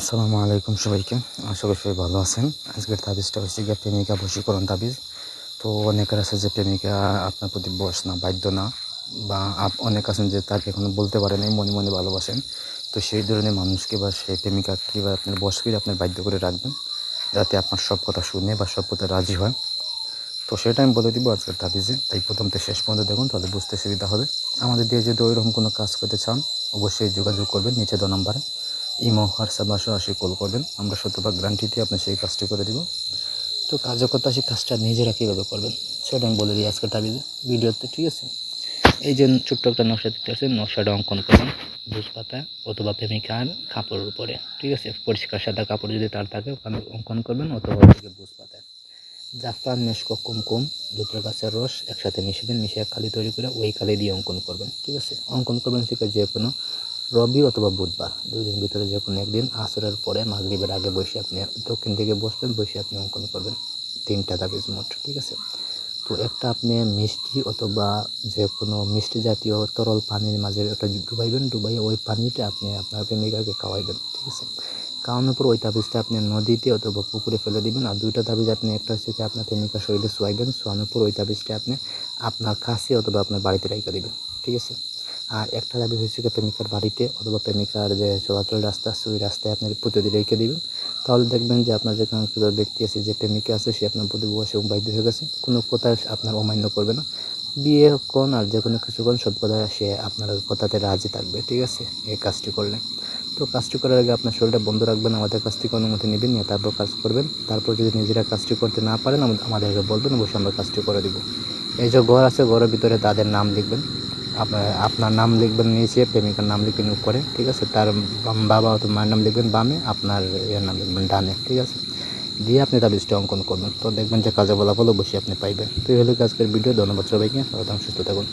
আসসালামু আলাইকুম সবাইকে। আশা করি সবাই ভালো আছেন। আজকের তাবিজটা হচ্ছে গিয়ে প্রেমিকা বশীকরণ তাবিজ। তো অনেকের আছে যে প্রেমিকা আপনার প্রতি বস না, বাধ্য না, বা আপ- অনেক আছেন যে তাকে এখনও বলতে পারেন এই মনে মনে ভালোবাসেন। তো সেই ধরনের মানুষকে বা সেই প্রেমিকাকে বা আপনার বস করে আপনার বাধ্য করে রাখবেন, যাতে আপনার সব কথা শুনে বা সব কথা রাজি হয়। তো সেটা আমি বলে দিব আজকের তাবিজে। তাই প্রথম থেকে শেষ পর্যন্ত দেখুন, তাহলে বুঝতে সুবিধা হবে। আমাদের দিয়ে যদি ওইরকম কোনো কাজ করতে চান, অবশ্যই যোগাযোগ করবেন নিচে দো নাম্বারে। ইমো, হোয়াটসঅ্যাপ বা সরাসরি কল করবেন। আমরা শতভাগ গ্যারান্টিতে আপনার সেই কাজটি করে দিব। তো কার্যকর্তা সেই কাজটা নিজেরা কীভাবে করবেন, সেটা আমি বলে দিই আজকের তাবিজে ভিডিওতে, ঠিক আছে? এই যে ছোট্ট একটা নকশা দিতে আছে নকশাটা অঙ্কন করবেন বুঝ পাতা অথবা প্রেমিকার কাপড়ের উপরে, ঠিক আছে? পরিষ্কার সাদা কাপড় যদি তার থাকে, ওখানে অঙ্কন করবেন, অথবা ওদিকে বুঝ পাতায় জাফরান, মেশকো কুমকুম দুটো গাছের রস একসাথে মিশাবেন মিশিয়ে কালি তৈরি করে ওই কালি দিয়ে অঙ্কন করবেন, ঠিক আছে? অঙ্কন করবেন সেটা যে কোনো রবি অথবা বুধবার, দুই দিন ভিতরে যে কোনো একদিন আসরের পরে মাগরিবের আগে বসে আপনি দক্ষিণ দিকে বসবেন, বসে আপনি অঙ্কন করবেন। তিনটা তাবিজ মোট, ঠিক আছে? তো একটা আপনি মিষ্টি অথবা যে কোনো মিষ্টি জাতীয় তরল পানির মাঝে একটা ডুবাইবেন ডুবাই ওই পানিটা আপনি আপনার প্রেমিকাকে খাওয়াইবেন, ঠিক আছে? খাওয়ানোর পর ওই তাবিজটা আপনি নদীতে অথবা পুকুরে ফেলে দিবেন আর দুইটা তাবিজ আপনি একটা হচ্ছে কি আপনার প্রেমিকা শরীরে শোয়াইবেন, শোয়ানোর পর ওই তাবিজটা আপনি আপনার কাছে অথবা আপনার বাড়িতে রেখে দিবেন, ঠিক আছে? আর একটা হচ্ছে কি, প্রেমিকার বাড়িতে অথবা প্রেমিকার যে চলাচল রাস্তা আছে ওই রাস্তায় আপনি প্রতিদিন রেখে দিবেন। তাহলে দেখবেন যে আপনার যে কাঙ্ক্ষিত ব্যক্তি আছে, যে প্রেমিকা আছে, সে আপনার প্রতি বসে বাধ্য হয়ে গেছে। কোনো কথা আপনার অমান্য করবে না। বিয়ে কোন আর যে কোনো কিছু কোন, সব কথা সে আপনার কথাতে রাজি থাকবে, ঠিক আছে? এই কাজটি করলে। তো কাজটি করার আগে আপনার শরীরটা বন্ধ রাখবেন, আমাদের কাছ থেকে অনুমতি নেবেন, নিয়ে তারপর কাজ করবেন। তারপর যদি নিজেরা কাজটি করতে না পারেন আমাদেরকে বলবেন, অবশ্যই আমরা কাজটি করে দিব। এই যে ঘর আছে, ঘরের ভিতরে তাদের নাম লিখবেন। আপনার আপনার নাম লিখবেন নিচে, প্রেমিকার নাম লিখবেন উপরে, ঠিক আছে? তার বাবা অথবা মায়ের নাম লিখবেন বামে, আপনার এর নাম লিখবেন ডানে, ঠিক আছে? দিয়ে আপনি তার লিস্টে অঙ্কন করবেন। তো দেখবেন যে কাজে বলাফল বসে আপনি পাইবেন। তো এই হলো আজকের ভিডিও। ধন্যবাদ সবাইকে। সুস্থ থাকুন।